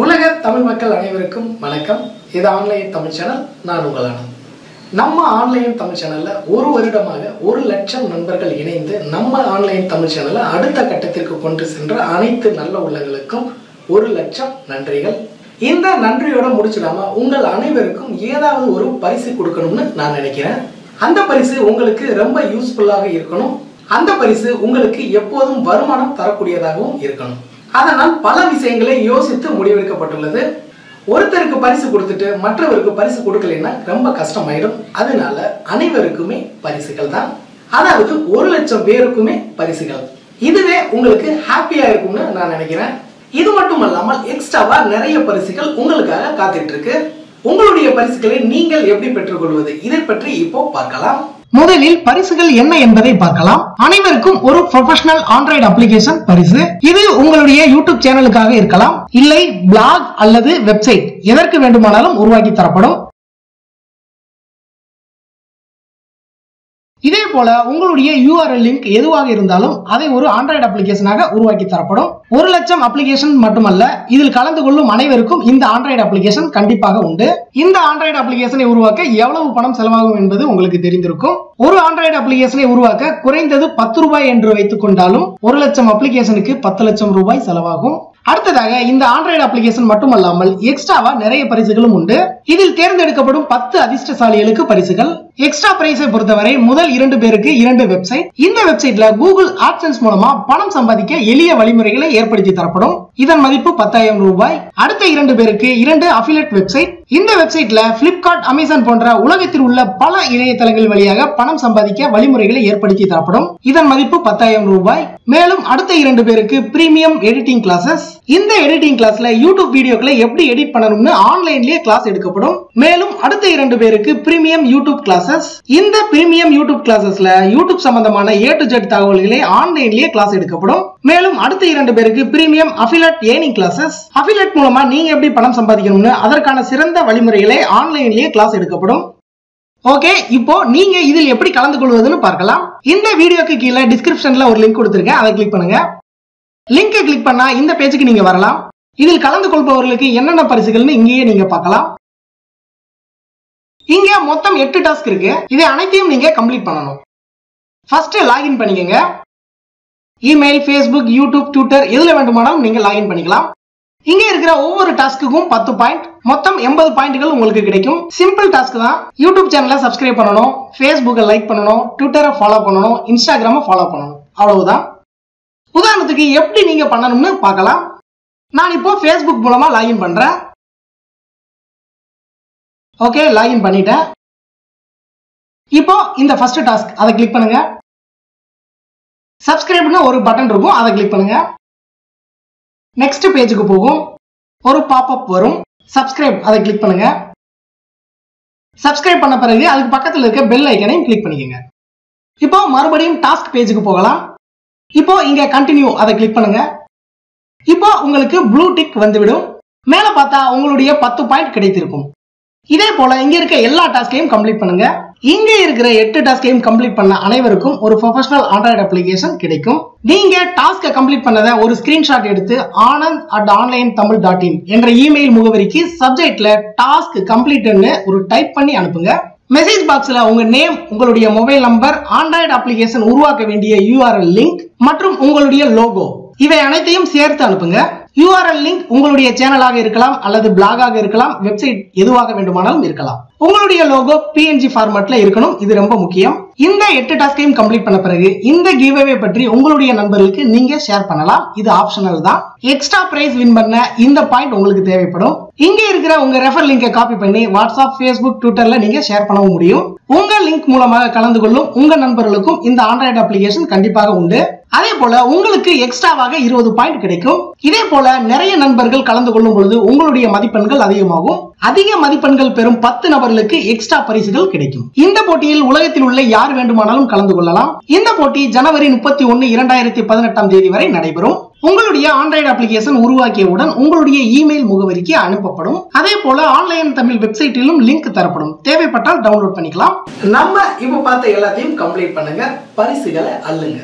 உலக தமிழ் மக்கள் அனைவருக்கும் வணக்கம். இது ஆன்லைன் தமிழ் சேனல் நான் உங்கள் ஆனந்த் நம்ம ஆன்லைன் தமிழ் சேனல்ல ஒரு வருடமாக ஒரு லட்சம் நண்பர்கள் இணைந்து நம்ம ஆன்லைன் தமிழ் சேனலை அடுத்த கட்டத்திற்கு கொண்டு சென்ற அனைத்து நல்ல உள்ளங்களுக்கும் ஒரு லட்சம் நன்றிகள். இந்த நன்றியோட முடிச்சிடாம உங்கள் அனைவருக்கும் ஏதாவது ஒரு பரிசு கொடுக்கணும்னு நான் நினைக்கிறேன். அந்த பரிசு உங்களுக்கு ரொம்ப யூஸ்ஃபுல்லாக இருக்கணும். அந்த பரிசு உங்களுக்கு எப்போதும் வருமானம் தரக்கூடியதாகவும் இருக்கணும். அதனால் பல விஷயங்களை யோசித்து முடிவெடுக்கப்பட்டுள்ளது. ஒருத்தருக்கு பரிசு கொடுத்துட்டு மற்றவருக்கு பரிசு கொடுக்கலைன்னா ரொம்ப கஷ்டமாயிடும். அதனால அனைவருக்குமே பரிசுகள் தான். அதாவது ஒரு லட்சம் பேருக்குமே பரிசுகள். இதுவே உங்களுக்கு ஹாப்பியா இருக்கும்னு நான் நினைக்கிறேன். இது மட்டும் அல்லாமல் எக்ஸ்ட்ராவா நிறைய பரிசுகள் உங்களுக்காக காத்துட்டு இருக்கு. உங்களுடைய பரிசுகளை நீங்கள் எப்படி பெற்றுக்கொள்வது? இதை பற்றி இப்போ பார்க்கலாம். முதலில் பரிசுகள் என்ன என்பதை பார்க்கலாம். அனைவருக்கும் ஒரு ப்ரொஃபஷனல் ஆண்ட்ராய்டு அப்ளிகேஷன் பரிசு. இது உங்களுடைய யூடியூப் சேனலுக்காக இருக்கலாம். இல்லை பிளாக் அல்லது வெப்சைட் எதற்கு வேண்டுமானாலும் உருவாக்கி தரப்படும். போல உங்களுடைய யூஆர்எல் லிங்க் எதுவாக இருந்தாலும் அதை ஒரு ஆண்ட்ராய்டு அப்ளிகேஷனாக உருவாக்கி தரப்படும். ஒரு லட்சம் அப்ளிகேஷன் மட்டுமல்ல இதில் கலந்து கொள்ளும் அனைவருக்கும் இந்த ஆண்ட்ராய்டு அப்ளிகேஷன் கண்டிப்பாக உண்டு. இந்த ஆண்ட்ராய்டு அப்ளிகேஷனை உருவாக்க எவ்வளவு பணம் செலவாகும் என்பது உங்களுக்கு தெரிந்திருக்கும். ஒரு ஆண்ட்ராய்டு அப்ளிகேஷனை உருவாக்க குறைந்தது பத்து ரூபாய் என்று வைத்துக் கொண்டாலும் ஒரு லட்சம் அப்ளிகேஷனுக்கு பத்து லட்சம் ரூபாய் செலவாகும். அடுத்ததாக இந்த ஆண்ட்ராய்டு அப்ளிகேஷன் மட்டுமல்லாமல் எக்ஸ்ட்ராவா நிறைய பரிசுகளும் உண்டு. இதில் தேர்ந்தெடுக்கப்படும் பத்து அதிர்ஷ்டசாலிகளுக்கு பரிசுகள். எக்ஸ்ட்ரா பிரைஸை பொறுத்தவரை முதல் இரண்டு பேருக்கு இரண்டு வெப்சைட் இந்த வெப்சைட்ல கூகுள் ஆப்ஷன்ஸ் மூலமா பணம் சம்பாதிக்க எளிய வழிமுறைகளை ஏற்படுத்தி தரப்படும். இதன் மதிப்பு பத்தாயிரம் ரூபாய். அடுத்த இரண்டு பேருக்கு இரண்டு அஃபிலேட் வெப்சைட் இந்த வெப்சைட்ல பிளிப்கார்ட் அமேசான் போன்ற உலகத்தில் உள்ள பல இணையதளங்கள் வழியாக பணம் சம்பாதிக்க வழிமுறைகளை ஏற்படுத்தி தரப்படும். இதன் மதிப்பு பத்தாயிரம் ரூபாய். மேலும் அடுத்த இரண்டு பேருக்கு பிரீமியம் எடிட்டிங் கிளாஸஸ் இந்த எடிட்டிங் கிளாஸ்ல யூடியூப் வீடியோக்களை எப்படி எடிட் பண்ணணும்னு ஆன்லைன்லயே கிளாஸ் எடுக்கப்படும். மேலும் அடுத்த இரண்டு பேருக்கு பிரீமியம் யூடியூப் கிளாஸஸ் இந்த பிரீமியம் யூடியூப் கிளாஸஸ்ல யூடியூப் சம்பந்தமான ஏ டு ஜெட் தகவல்களை ஆன்லைன்லயே கிளாஸ் எடுக்கப்படும். மேலும் அடுத்த இரண்டு பேருக்கு premium affiliate earning classes affiliate மூலமா நீங்க எப்படி பணம் சம்பாதிக்கணும்னு அதற்கான சிறந்த வழிமுறைகளை ஆன்லைன்லயே கிளாஸ் எடுக்கப்படும். ஓகே இப்போ நீங்க இதில் எப்படி கலந்து கொள்வதுன்னு பார்க்கலாம். இந்த வீடியோக்கு கீழே டிஸ்கிரிப்ஷன்ல ஒரு லிங்க் கொடுத்துருக்கேன். அதை கிளிக் பண்ணுங்க. லிங்கை கிளிக் பண்ணா இந்த பேஜுக்கு நீங்க வரலாம். இதில் கலந்து கொள்பவர்களுக்கு என்னென்ன பரிசுகள்னு இங்கேயே நீங்க பார்க்கலாம். இங்க மொத்தம் எட்டு டாஸ்க் இருக்கு. இதை அனைத்தையும் நீங்க கம்ப்ளீட் பண்ணணும். ஃபர்ஸ்ட் லாகின் பண்ணிக்கங்க. இமெயில் ஃபேஸ்புக் யூடியூப் ட்விட்டர் எதுல வேண்டுமானாலும் நீங்க லாகின் பண்ணிக்கலாம். இங்க இருக்கிற ஒவ்வொரு டாஸ்க்குக்கும் பத்து பாயிண்ட் மொத்தம் எண்பது பாயிண்ட்கள் உங்களுக்கு கிடைக்கும். சிம்பிள் டாஸ்க் தான். யூடியூப் சேனலை சப்ஸ்கிரைப் பண்ணணும். ஃபேஸ்புக்கை லைக் பண்ணணும். ட்விட்டரை ஃபாலோ பண்ணணும். இன்ஸ்டாகிராமை ஃபாலோ பண்ணணும். அவ்வளவுதான். உதாரணத்துக்கு எப்படி நீங்க பண்ணணும்னு பார்க்கலாம். நான் இப்போ ஃபேஸ்புக் மூலமா லாகின் பண்றேன். ஓகே லாகின் பண்ணிட்டேன். இப்போ இந்த ஃபர்ஸ்ட் டாஸ்க் அதை கிளிக் பண்ணுங்க. சப்ஸ்கிரைப்னு ஒரு பட்டன் இருக்கும் அதை கிளிக் பண்ணுங்க. நெக்ஸ்ட் பேஜுக்கு போகும். ஒரு பாப்அப் வரும். சப்ஸ்கிரைப் அதை கிளிக் பண்ணுங்க. சப்ஸ்கிரைப் பண்ண பிறகு அதுக்கு பக்கத்தில் இருக்க பெல் ஐக்கனையும் கிளிக் பண்ணிக்கோங்க. இப்போ மறுபடியும் டாஸ்க் பேஜுக்கு போகலாம். இப்போ இங்க கண்டினியூ அதை கிளிக் பண்ணுங்க. இப்போ உங்களுக்கு ப்ளூ டிக் வந்துவிடும். மேல பார்த்தா உங்களுடைய பத்து பாயிண்ட் கிடைத்திருக்கும். இதே போல இங்க இருக்க எல்லா டாஸ்கையும் கம்ப்ளீட் பண்ணுங்க. இங்க இருக்கிற எட்டு டாஸ்கையும் கம்ப்ளீட் பண்ண அனைவருக்கும் ஒரு ப்ரொஃபஷனல் ஆண்ட்ராய்டு அப்ளிகேஷன் கிடைக்கும். நீங்க டாஸ்கை கம்ப்ளீட் பண்ணதை ஒரு ஸ்கிரீன்ஷாட் எடுத்து Anand at online Tamil dot in என்ற இமெயில் முகவரிக்கு சப்ஜெக்ட்ல டாஸ்க் கம்ப்ளீட்னு ஒரு டைப் பண்ணி அனுப்புங்க. மெசேஜ் பாக்ஸ்ல உங்க நேம் உங்களுடைய மொபைல் நம்பர் ஆண்ட்ராய்டு அப்ளிகேஷன் உருவாக்க வேண்டிய யூஆர்எல் லிங்க் மற்றும் உங்களுடைய லோகோ இவை அனைத்தையும் சேர்த்து அனுப்புங்க. யூஆர்எல் லிங்க் உங்களுடைய சேனலாக இருக்கலாம் அல்லது பிளாகாக இருக்கலாம் வெப்சைட் எதுவாக வேண்டுமானாலும் இருக்கலாம். உங்களுடைய லோகோ பிஎன்ஜி ஃபார்மட்ல இருக்கணும். இது ரொம்ப முக்கியம். இந்த எட்டு டாஸ்கையும் கம்ப்ளீட் பண்ண பிறகு இந்த கிவ்அவே பற்றி உங்களுடைய நண்பர்களுக்கு நீங்க ஷேர் பண்ணலாம். இது ஆப்ஷனல் தான். எக்ஸ்ட்ரா பிரைஸ் வின் பண்ண இந்த பாயிண்ட் உங்களுக்கு தேவைப்படும். இங்க இருக்கிற உங்க ரெஃபர் லிங்கை காப்பி பண்ணி வாட்ஸ்அப் ஃபேஸ்புக் ட்விட்டர்ல நீங்க ஷேர் பண்ணவும் முடியும். உங்க லிங்க் மூலமாக கலந்து கொள்ளும் உங்க நண்பர்களுக்கும் இந்த ஆண்ட்ராய்டு அப்ளிகேஷன் கண்டிப்பாக உண்டு. அதே போல உங்களுக்கு எக்ஸ்ட்ராவாக இருபது பாயிண்ட் கிடைக்கும். இதே போல நிறைய நண்பர்கள் கலந்து கொள்ளும் பொழுது உங்களுடைய மதிப்பெண்கள் அதிகமாகும். அதிக மதிப்பெண்கள் பெறும் பத்து நபர்களுக்கு எக்ஸ்ட்ரா பரிசுகள் கிடைக்கும். இந்த போட்டியில் உலகத்தில் உள்ள யார் வேண்டுமானாலும் கலந்து கொள்ளலாம். இந்த போட்டி ஜனவரி முப்பத்தி ஒன்னு இரண்டாயிரத்தி பதினெட்டாம் தேதி வரை நடைபெறும். உங்களுடைய ஆண்ட்ராய்டு அப்ளிகேஷன் உருவாக்கியவுடன் உங்களுடைய இமெயில் முகவரிக்கு அனுப்பப்படும். அதே போல ஆன்லைன் தமிழ் வெப்சைட்டிலும் லிங்க் தரப்படும். தேவைப்பட்டால் டவுன்லோட் பண்ணிக்கலாம். நம்ம இப்ப பார்த்த எல்லாத்தையும் கம்ப்ளீட் பண்ணுங்க. பரிசுகளை அல்லுங்க